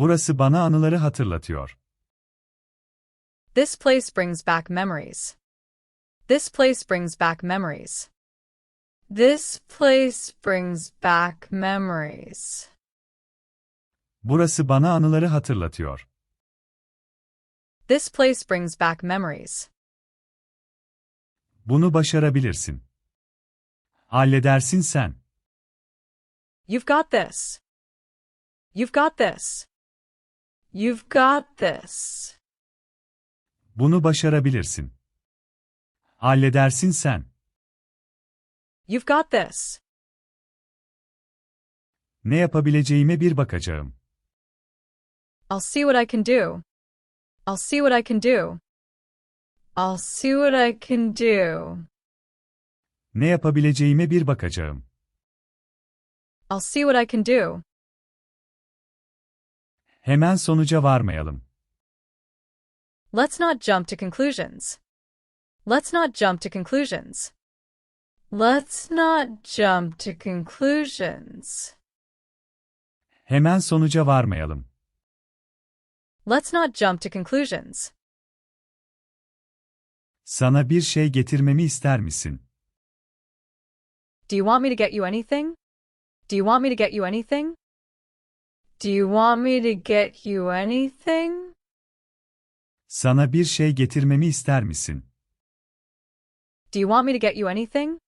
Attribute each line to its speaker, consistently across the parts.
Speaker 1: Burası bana anıları hatırlatıyor.
Speaker 2: This place brings back memories. This place brings back memories. This place brings back memories.
Speaker 1: Burası bana anıları hatırlatıyor.
Speaker 2: This place brings back memories.
Speaker 1: Bunu başarabilirsin. Halledersin sen.
Speaker 2: You've got this. You've got this. You've got this.
Speaker 1: Bunu başarabilirsin. Halledersin sen.
Speaker 2: You've got this.
Speaker 1: Ne yapabileceğime bir bakacağım.
Speaker 2: I'll see what I can do. I'll see what I can do. I'll see what I can do.
Speaker 1: Ne yapabileceğime bir bakacağım.
Speaker 2: I'll see what I can do.
Speaker 1: Hemen sonuca varmayalım.
Speaker 2: Let's not jump to conclusions. Let's not jump to conclusions. Let's not jump to conclusions.
Speaker 1: Hemen sonuca varmayalım.
Speaker 2: Let's not jump to conclusions.
Speaker 1: Sana bir şey getirmemi ister misin?
Speaker 2: Do you want me to get you anything? Do you want me to get you anything? Do you want me to get you anything?
Speaker 1: Sana bir şey getirmemi ister misin?
Speaker 2: Do you want me to get you anything?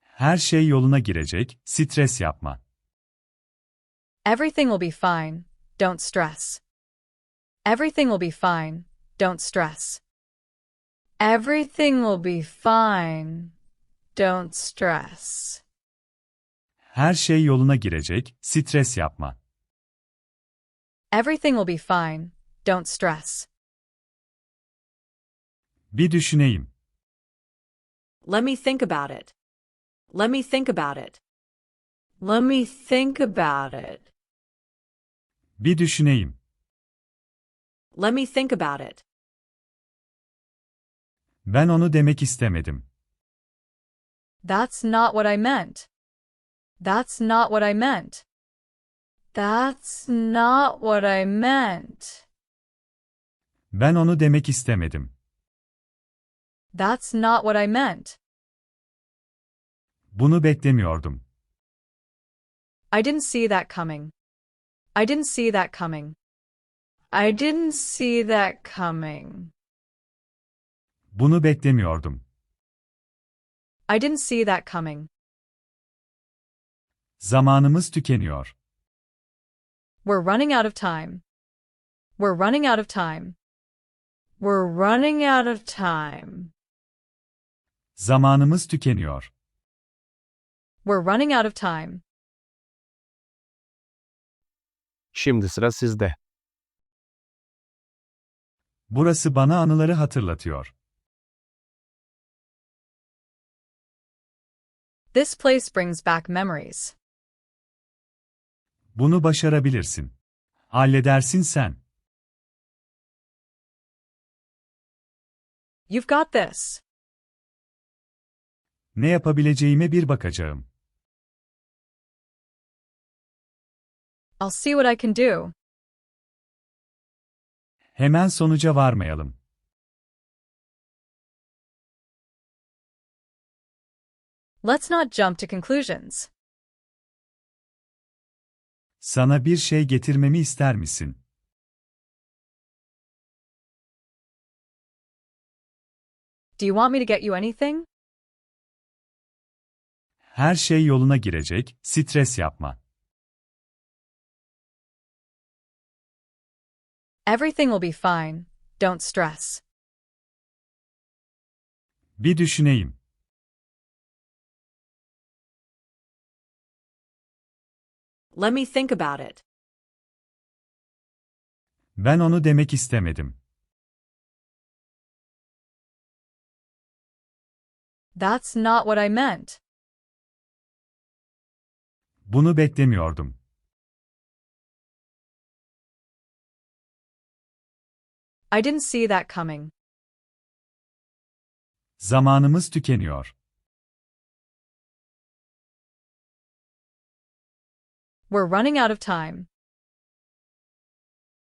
Speaker 1: Her şey yoluna girecek, stres yapma.
Speaker 2: Everything will be fine. Don't stress. Everything will be fine. Don't stress. Everything will be fine. Don't stress.
Speaker 1: Her şey yoluna girecek, stres yapma.
Speaker 2: Everything will be fine. Don't stress.
Speaker 1: Bir düşüneyim.
Speaker 3: Let me think about it. Let me think about it. Let me think about it.
Speaker 1: Bir düşüneyim.
Speaker 3: Let me think about it.
Speaker 1: Ben onu demek istemedim.
Speaker 2: That's not what I meant. That's not what I meant. That's not what I meant.
Speaker 1: Ben onu demek istemedim.
Speaker 2: That's not what I meant.
Speaker 1: Bunu beklemiyordum.
Speaker 2: I didn't see that coming. I didn't see that coming. I didn't see that coming.
Speaker 1: Bunu beklemiyordum.
Speaker 2: I didn't see that coming.
Speaker 1: Zamanımız tükeniyor.
Speaker 2: We're running out of time. We're running out of time. We're running out of time.
Speaker 1: Zamanımız tükeniyor.
Speaker 2: We're running out of time.
Speaker 4: Şimdi sıra sizde.
Speaker 1: Burası bana anıları hatırlatıyor.
Speaker 2: This place brings back memories.
Speaker 1: Bunu başarabilirsin. Halledersin sen.
Speaker 2: You've got this.
Speaker 1: Ne yapabileceğime bir bakacağım.
Speaker 2: I'll see what I can do.
Speaker 1: Hemen sonuca varmayalım.
Speaker 2: Let's not jump to conclusions.
Speaker 1: Sana bir şey getirmemi ister misin?
Speaker 2: Do you want me to get you anything?
Speaker 1: Her şey yoluna girecek, stres yapma.
Speaker 2: Everything will be fine. Don't stress.
Speaker 1: Bir düşüneyim.
Speaker 3: Let me think about it.
Speaker 1: Ben onu demek istemedim.
Speaker 2: That's not what I meant.
Speaker 1: Bunu beklemiyordum.
Speaker 2: I didn't see that coming.
Speaker 1: Zamanımız tükeniyor.
Speaker 2: We're running out of time.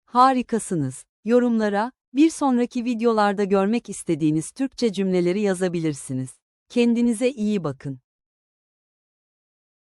Speaker 5: Harikasınız. Yorumlara, bir sonraki videolarda görmek istediğiniz Türkçe cümleleri yazabilirsiniz. Kendinize iyi bakın.